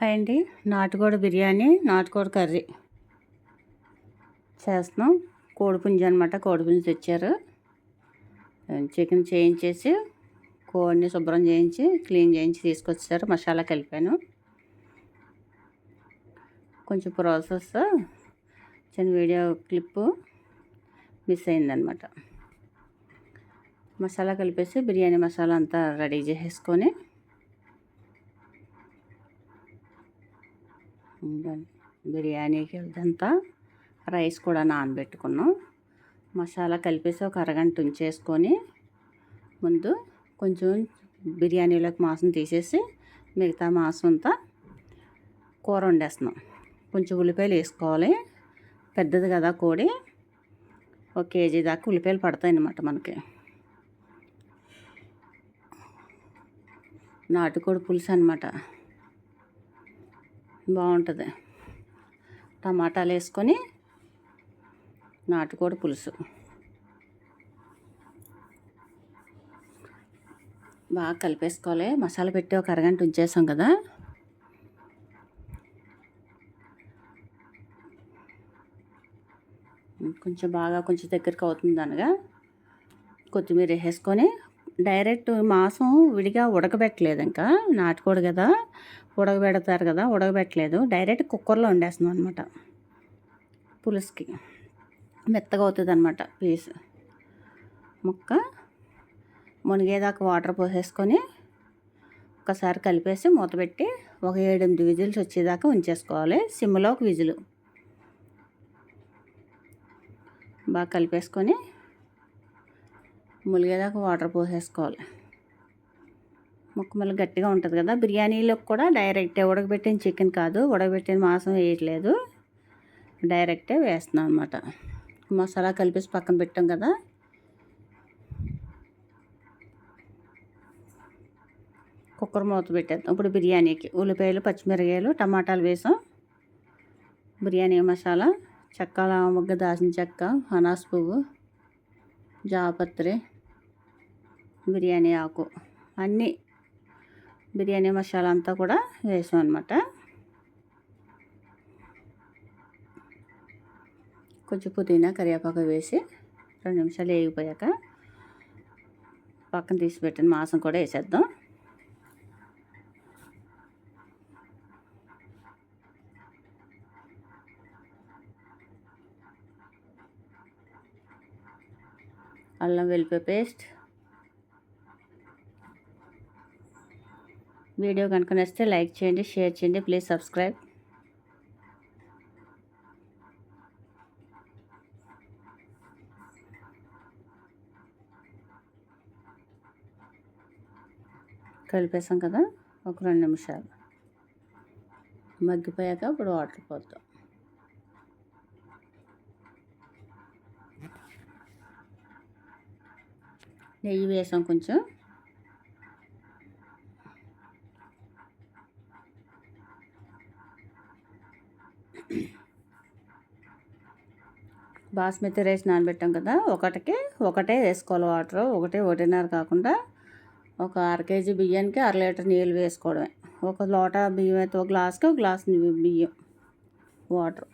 Hi అండి. నాటుకోడి బిర్యానీ నాటుకోడి కర్రీ చేస్తున్నాం. కోడిపుంజి అనమాట కోడిపుంజి తెచ్చారు. చికెన్ చేయించేసి కోడిని శుభ్రం చేయించి క్లీన్ చేయించి తీసుకొచ్చారు. మసాలా కలిపాను. కొంచెం ప్రాసెస్ చిన్న వీడియో క్లిప్పు మిస్ అయిందనమాట మసాలా కలిపేసి బిర్యానీ మసాలా అంతా రెడీ చేసేసుకొని బిర్యానీకి ఇదంతా రైస్ కూడా నానబెట్టుకున్నాం. మసాలా కలిపేసి ఒక అరగంట ఉంచేసుకొని ముందు కొంచెం బిర్యానీలోకి మాంసం తీసేసి మిగతా మాంసం అంతా కూర వండేస్తున్నాం. కొంచెం ఉల్లిపాయలు వేసుకోవాలి. పెద్దది కదా కోడి. ఒక కేజీ దాకా ఉల్లిపాయలు పడతాయి అన్నమాట మనకి. నాటుకోడి పులుసు అనమాట బాగుంటుంది. టమాటాలు వేసుకొని నాటుకోడి పులుసు. బాగా కలిపేసుకోవాలి. మసాలా పెట్టి ఒక అరగంట ఉంచేసాం కదా. కొంచెం బాగా కొంచెం దగ్గరికి అవుతుంది అనగా కొత్తిమీర వేసుకొని డైరెక్ట్ మాసం విడిగా ఉడకబెట్టలేదు ఇంకా. నాటుకోడు కదా ఉడకబెడతారు కదా ఉడకబెట్టలేదు. డైరెక్ట్ కుక్కర్లో వండేస్తున్నాం అనమాట పులుసుకి. మెత్తగా అవుతుంది అనమాట పీస్. ముక్క మునిగేదాకా వాటర్ పోసేసుకొని ఒకసారి కలిపేసి మూత పెట్టి ఒక ఏడెనిమిది విజిల్స్ వచ్చేదాకా ఉంచేసుకోవాలి. సిమ్లో ఒక విజిలు. బాగా కలిపేసుకొని ములిగేదాకా వాటర్ పోసేసుకోవాలి. ముక్క మళ్ళీ గట్టిగా ఉంటుంది కదా బిర్యానీలోకి కూడా డైరెక్టే ఉడకబెట్టిన చికెన్ కాదు ఉడకబెట్టిన మాంసం వేయట్లేదు. డైరెక్టే వేస్తున్నాం అనమాట మసాలా కలిపేసి పక్కన పెట్టాం కదా. కుక్కర్ మూత పెట్టేద్దాం. ఇప్పుడు బిర్యానీకి ఉల్లిపాయలు పచ్చిమిరకాయలు టమాటాలు వేసాం. బిర్యానీ మసాలా చెక్క మొగ్గ దాచిన చెక్క అనాస్ పువ్వు జాపత్రి బిర్యానీ ఆకు అన్నీ బిర్యానీ మసాలా అంతా కూడా వేసాం అనమాట కొంచెం పుదీనా కరివేపాకు వేసి రెండు నిమిషాలు వేగిపోయాక పక్కన తీసి పెట్టిన మాంసం కూడా వేసేద్దాం. అల్లం వెల్లిపాయ పేస్ట్ వీడియో కనుక నచ్చితే లైక్ చేయండి షేర్ చేయండి. Please subscribe. కలిపేసాం కదా ఒక రెండు నిమిషాలు. మగ్గిపోయాక ఇప్పుడు వాటర్ పోద్దాం. నెయ్యి వేసాం కొంచెం. బాస్మతి రైస్ నానబెట్టాం కదా ఒకటికి ఒకటే వేసుకోవాలి వాటర్. ఒకటే ఒకటిన్నర కాకుండా ఒక అర కేజీ బియ్యానికి అర లీటర్ నీళ్ళు వేసుకోవడమే. ఒక లోట బియ్యం అయితే ఒక గ్లాస్కి ఒక గ్లాస్ బియ్యం వాటర్.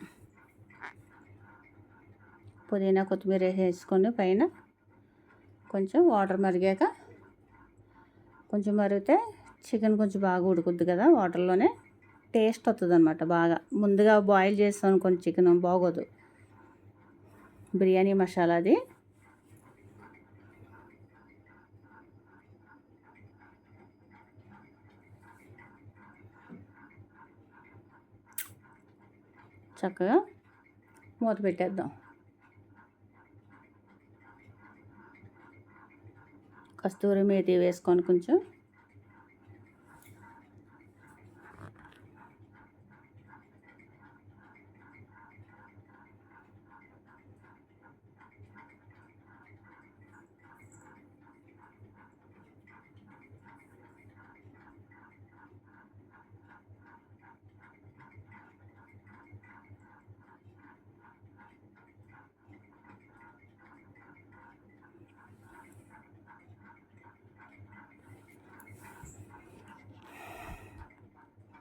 పుదీనా కొత్తిమీర వేసుకొని పైన కొంచెం వాటర్ మరిగాక కొంచెం మరిగితే చికెన్ కొంచెం బాగా ఉడుకుద్ది కదా వాటర్లోనే టేస్ట్ వస్తుంది అనమాట బాగా. ముందుగా బాయిల్ చేస్తాం కొంచెం చికెన్ బాగోదు. బిర్యానీ మసాలాది చక్కగా మూత పెట్టేద్దాం. కస్తూరి మేతి వేసుకొని కొంచెం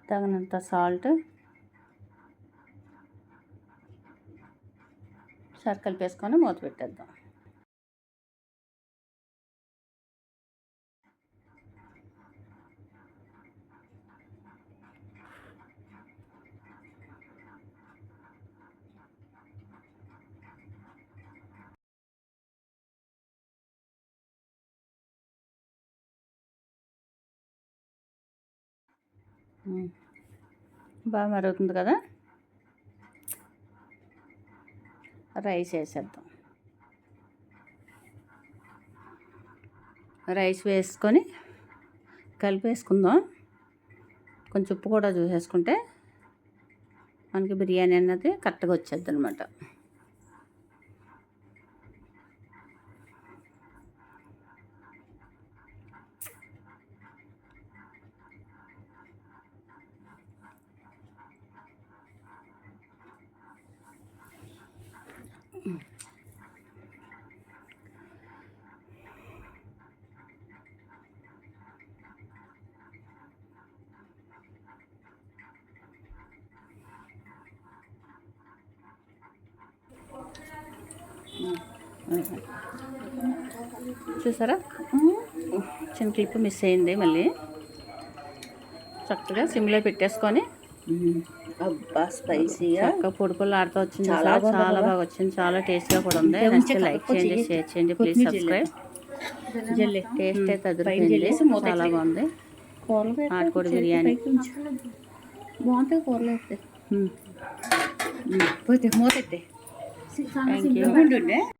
తగినంత సాల్ట్ సరి వేసుకొని మూత పెట్టేద్దాం. బాగా మరుగుతుంది కదా? రైస్ వేసేద్దాం. రైస్ వేసుకొని కలిపేసుకుందాం. కొంచెం ఉప్పు కూడా చూసేసుకుంటే మనకి బిర్యానీ అన్నది కరెక్ట్గా వచ్చేద్ది అనమాట చూసారా? చిన్న క్లిప్ మిస్ అయింది మళ్ళీ. చక్కగా సిమ్లో పెట్టేసుకొని అబ్బా స్పైసీగా చక్కగా పొడి పొడి ఆడుతూ వచ్చింది చాలా చాలా? బాగా వచ్చింది. చాలా టేస్ట్గా కూడా ఉంది. నచ్చితే లైక్ చేయండి షేర్ చేయండి. Please subscribe. టేస్ట్ అయితే అదిరిపోయింది చాలా. బాగుంది. చేతి బిర్యానీ. బాగుంటాయి కూరలు అయితే. పోతే మూత you. ఉండు.